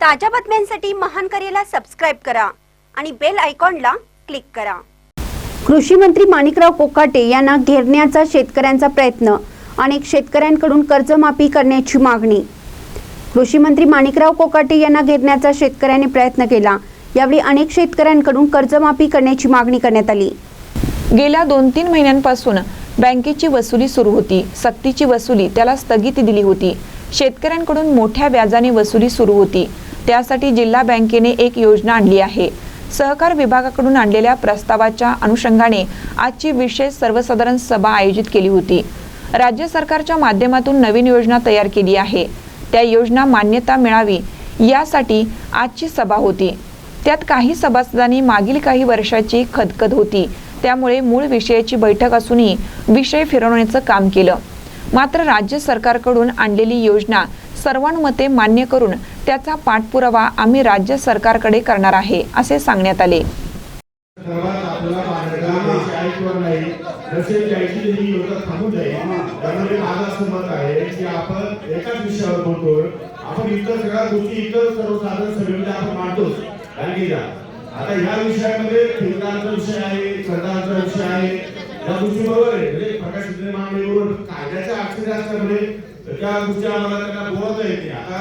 ताज्या बातम्यांसाठी महान करेला सबस्क्राईब करा आणि बेल आयकॉनला क्लिक करा. कृषी मंत्री माणिकराव कोकाटे यांना घेरण्याचा शेतकऱ्यांचा प्रयत्न अनेक शेतकऱ्यांकडून कर्जमाफी करण्याची मागणी. कृषी मंत्री माणिकराव कोकाटे यांना घेरण्याचा शेतकऱ्यांनी प्रयत्न केला. यावेळी अनेक शेतकऱ्यांकडून कर्जमाफी करण्याची मागणी करण्यात आली. गेल्या दोन तीन महिन्यांपासून बँकेची वसुली सुरू होती. सक्तीची वसुली त्याला स्थगिती दिली होती. शेतकऱ्यांकडून मोठ्या व्याजाने वसुली सुरू होती. त्यासाठी जिल्हा बँकेने एक योजना आणली आहे. सहकार विभागाकडून आणलेल्या प्रस्तावाच्या अनुषंगाने आजची विशेष सर्वसाधारण सभा आयोजित केली होती. राज्य सरकारच्या माध्यमातून नवीन योजना तयार केली आहे. त्या योजना मान्यता मिळावी यासाठी आजची सभा होती. त्यात काही सभासदांनी मागील काही वर्षाची खदखद होती. त्यामुळे मूळ विषयाची बैठक असूनही विषय फिरवण्याचं काम केलं. मात्र राज्य सरकारकडून आणलेली योजना सर्वानुमते मान्य करून त्याचा पाठपुरावा आम्ही राज्य सरकारकडे करणार आहे असे सांगण्यात आले. ही योजना थांबून जाईल त्यामुळे आहे की आपण एकाच विषयावर बोलतो आपण इतर सगळ्या गोष्टी इतर सर्वसाधारण सभेमध्ये आपण मांडतोच आता ह्या विषयामध्ये विषय आहे विषय आहे या गोष्टी बरोबर आहे. म्हणजे प्रकाश शिंदे मांडले बरोबर कायद्याच्या अडचणी असल्यामुळे त्या गोष्टी आम्हाला त्यांना बोलवता येते. आता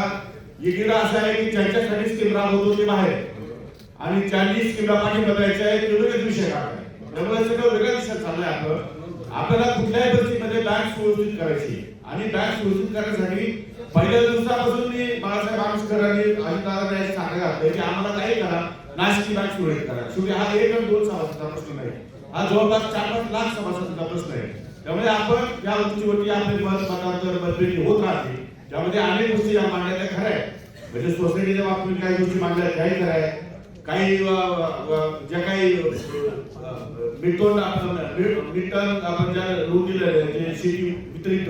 इकडे असं आहे की ज्यांच्यासाठी स्कीम राबवतो ते बाहेर आणि ज्यांनी किंवा पाणी बदलायचं आहे ते वेगळाच विषय काढाय त्यामुळे सगळं वेगळा विषय चाललाय आपण आपल्याला कुठल्याही परिस्थितीमध्ये बँक सुव्यवस्थित करायची. आणि बँक सुव्यवस्थित करण्यासाठी पहिल्या दिवसापासून मी बाळासाहेब आंबेडकरांनी अजितदादांना याची सांगा घातलंय की आम्हाला काही करा नाशिकची बँक सुरक्षित करा. शेवटी हा एक आणि दोन सहा प्रश्न नाही हा जवळपास चार पाच लाख सभासदांचा प्रश्न आहे. त्यामुळे आपण या गोष्टीवरती आपले मत मतांतर मतभेदी होत राहते. त्यामध्ये अनेक गोष्टी या मांडल्या खऱ्या आहेत म्हणजे सोसायटीच्या बाबतीत काही गोष्टी मांडल्या त्याही खऱ्या आहेत काही ज्या काही मिटोन आपण मिटन आपण ज्या लोन दिलेले जे शेती वितरित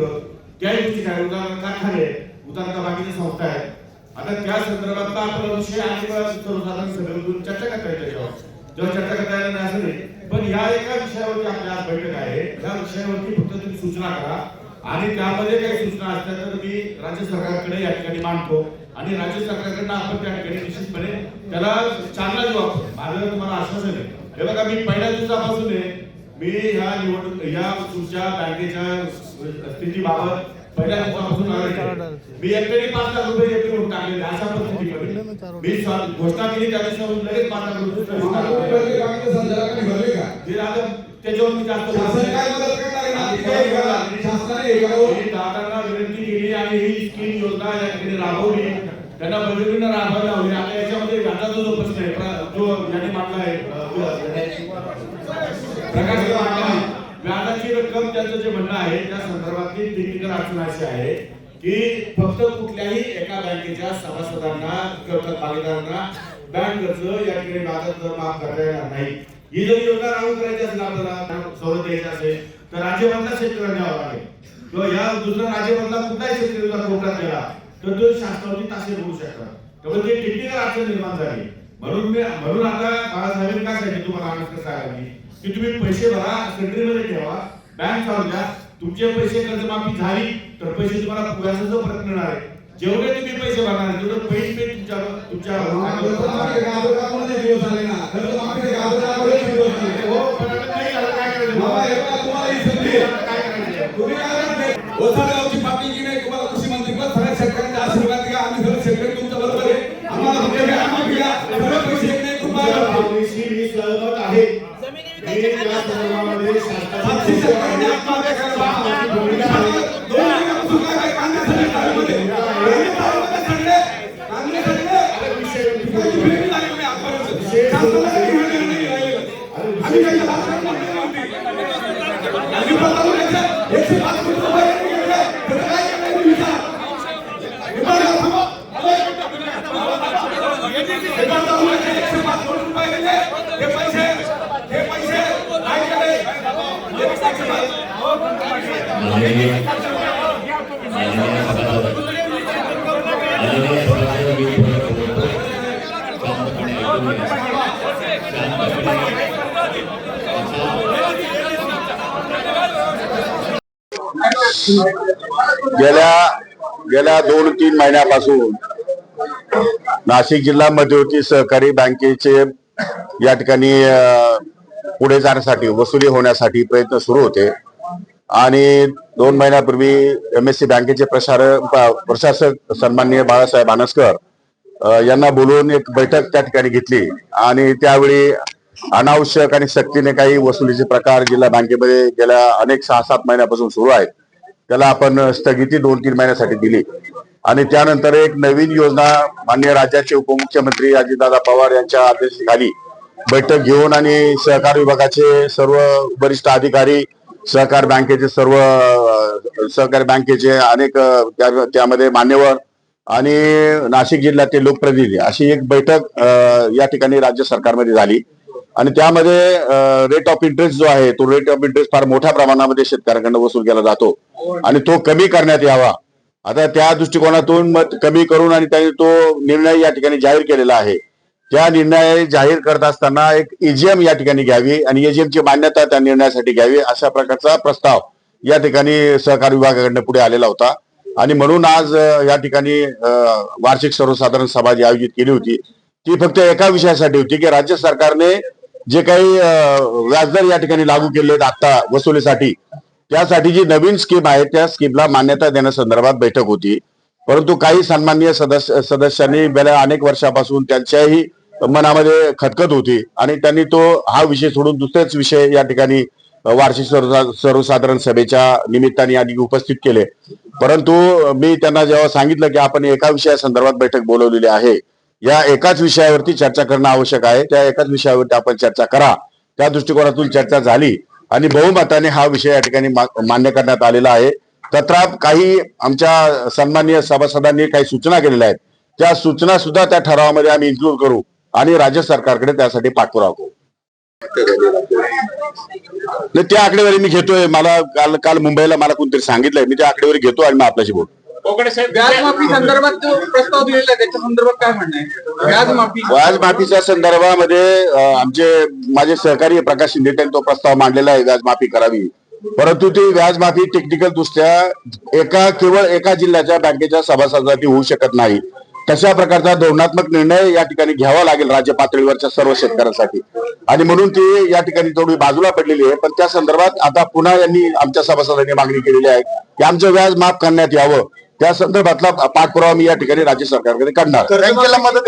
त्याही गोष्टी काय उदाहरण कारखाने उदाहरण बाकीच्या संस्था आहेत. आता त्या संदर्भातला आपला विषय आणि सर्वसाधारण सभेमधून चर्चा करता येईल त्याच्यावर. जेव्हा चर्चा करता येणार नाही असं नाही पण या एका विषयावरती आपली आज बैठक आहे. या विषयावरती फक्त तुम्ही सूचना करा. आणि त्यामध्ये काही सूचना असल्या तर मी राज्य सरकारकडे या ठिकाणी मांडतो. आणि राज्य सरकारकडनं आपण त्या ठिकाणी निश्चितपणे त्याला चांगला जबाब माझं तुम्हाला आश्वासन आहे. हे बघा मी पहिल्या दिवसापासून आहे. मी ह्या निवडणूक या तुमच्या बँकेच्या स्थितीबाबत पहिल्या दिवसापासून आहे. मी एकट्याने पाच लाख रुपये एफडी म्हणून टाकलेले अशा परिस्थितीमध्ये. मी स्व- घोषणा केली त्या दिवसापासून लगेच पाच लाख रुपये शासनाने हे त्याच्यावर मी जास्त दादांना विनंती केली आणि स्कीम योजना या ठिकाणी राबवली. त्यांना बळजबरीनं राबवायला आता याच्यामध्ये व्याजाचा जो प्रश्न आहे प्र- जो याने मांडला आहे अ, प्रकाश मांडला व्याजाची रक्कम त्यांचं जे म्हणणं आहे त्या संदर्भातली टेक्निकल अडचण अशी आहे की फक्त कुठल्याही एका बँकेच्या सभासदांना किंवा भागीदारांना बँक कर्ज या ठिकाणी व्याजात दर माफ करता येणार नाही. ही जर योजना लागू करायची असेल आपल्याला सवलत द्यायची असेल तर राज्यमधला शेतकऱ्यांना द्यावा लागेल. किंवा या दुसऱ्या राज्यमधला कुठलाही शेतकरी कोर्टात गेला तर तो शासनावरती तासे होऊ शकतात त्यामुळे ते टेक्निकल अडचण निर्माण झाली. म्हणून मी म्हणून आता बाळासाहेबांनी काय सांगितलं तुम्हाला आनंद साहेबांनी की तुम्ही पैसे भरा सेंट्रीमध्ये ठेवा. बँक चालू द्या. तुमचे पैसे कर्जमाफी झाली तर पैसे तुम्हाला व्याजाचा परत मिळणार आहे. जेवढे तुम्ही पैसे भरणार तेवढे पैसे पे तुमच्या तुमच्या कर्जमाफी गाजोगामध्ये Deus. गेल्या गेल्या दोन तीन महिन्यापासून नाशिक जिल्हा मध्यवर्ती सहकारी बँकेचे या ठिकाणी पुढे जाण्यासाठी वसुली होण्यासाठी प्रयत्न सुरू होते. आणि दोन महिन्यापूर्वी एम एस सी बँकेचे प्रसार प्रशासक सन्माननीय बाळासाहेब आनसकर यांना बोलवून एक बैठक त्या ठिकाणी घेतली. आणि त्यावेळी अनावश्यक आणि सक्तीने काही वसुलीचे प्रकार जिल्हा बँकेमध्ये गेल्या अनेक सहा सात महिन्यापासून सुरू आहेत. त्याला आपण स्थगिती दोन तीन महिन्यासाठी दिली. आणि त्यानंतर एक नवीन योजना माननीय राज्याचे उपमुख्यमंत्री अजितदादा पवार यांच्या अध्यक्षतेखाली बैठक घेऊन आणि सहकार विभागाचे सर्व वरिष्ठ अधिकारी सहकार बँकेचे सर्व सहकारी बँकेचे अनेक त्यामध्ये मान्यवर आणि नाशिक जिल्ह्यातील लोकप्रतिनिधी अशी एक बैठक या ठिकाणी राज्य सरकारमध्ये झाली. आणि त्यामध्ये रेट ऑफ इंटरेस्ट जो आहे तो रेट ऑफ इंटरेस्ट फार मोठ्या प्रमाणामध्ये शेतकऱ्यांकडून वसूल केला जातो. आणि तो कमी करण्यात यावा. आता त्या दृष्टिकोनातून कमी करून आणि त्यांनी तो निर्णय या ठिकाणी जाहीर केलेला आहे. त्या निर्णय जाहीर करत असताना एक ईजीएम या ठिकाणी घ्यावी आणि EGM ची मान्यता त्या निर्णयासाठी घ्यावी अशा प्रकारचा प्रस्ताव या ठिकाणी सहकार विभागाकडनं पुढे आलेला होता. आणि म्हणून आज या ठिकाणी वार्षिक सर्वसाधारण सभा जी आयोजित केली होती ती फक्त एका विषयासाठी होती की राज्य सरकारने जे काही व्याजदर या ठिकाणी लागू केले आहेत आता वसुलीसाठी त्यासाठी जी नवीन स्कीम आहे त्या स्कीमला मान्यता देण्यासंदर्भात बैठक होती. परंतु काही सन्माननीय सदस्य सदस्यांनी गेल्या अनेक वर्षापासून त्यांच्याही मनामध्ये खतखत होती आणि त्यांनी तो हा विषय सोडून दुसरेच विषय या ठिकाणी वार्षिक सर्वसाधारण सभेच्या निमित्ताने आणि उपस्थित केले. परंतु मी त्यांना जेव्हा सांगितलं की आपण एका विषयासंदर्भात बैठक बोलवलेली आहे या एकाच विषयावरती चर्चा करणं आवश्यक आहे त्या एकाच विषयावरती आपण चर्चा करा. त्या दृष्टिकोनातून चर्चा झाली आणि बहुमताने हा विषय या ठिकाणी मा- मान्य करण्यात आलेला आहे. तत्राप काही आमच्या सन्माननीय सभासदांनी काही सूचना केलेल्या आहेत. त्या सूचना सुद्धा त्या ठरावामध्ये आम्ही इन्क्लूड करू. आणि राज्य सरकारकडे त्यासाठी पाठपुरावा करू. नाही, त्या आकडेवारी मी घेतोय. मला काल काल मुंबईला मला कोणतरी सांगितलंय. मी त्या आकडेवारी घेतो आणि मग आपल्याशी बोलतो व्याज माफी संदर्भात जो प्रस्ताव दिलेला आहे. त्याच्या संदर्भात काय म्हणणं आहे? व्याज माफी. व्याज माफीच्या संदर्भामध्ये आमचे माझे सहकारी प्रकाश शिंदे तो प्रस्ताव मांडलेला आहे व्याज माफी करावी. परंतु ती व्याज माफी टेक्निकल दृष्ट्या एका केवळ एका जिल्ह्याच्या बँकेच्या सभासदासाठी होऊ शकत नाही. तशा प्रकारचा धोरणात्मक निर्णय या ठिकाणी घ्यावा लागेल राज्य पातळीवरच्या सर्व शेतकऱ्यांसाठी? आणि म्हणून ती या ठिकाणी थोडी बाजूला पडलेली आहे. पण त्या संदर्भात आता पुन्हा यांनी आमच्या सभासदांनी मागणी केलेली आहे की आमचं व्याज माफ करण्यात यावं. त्या संदर्भातला पाठपुरावा मी या ठिकाणी राज्य सरकारकडे मदत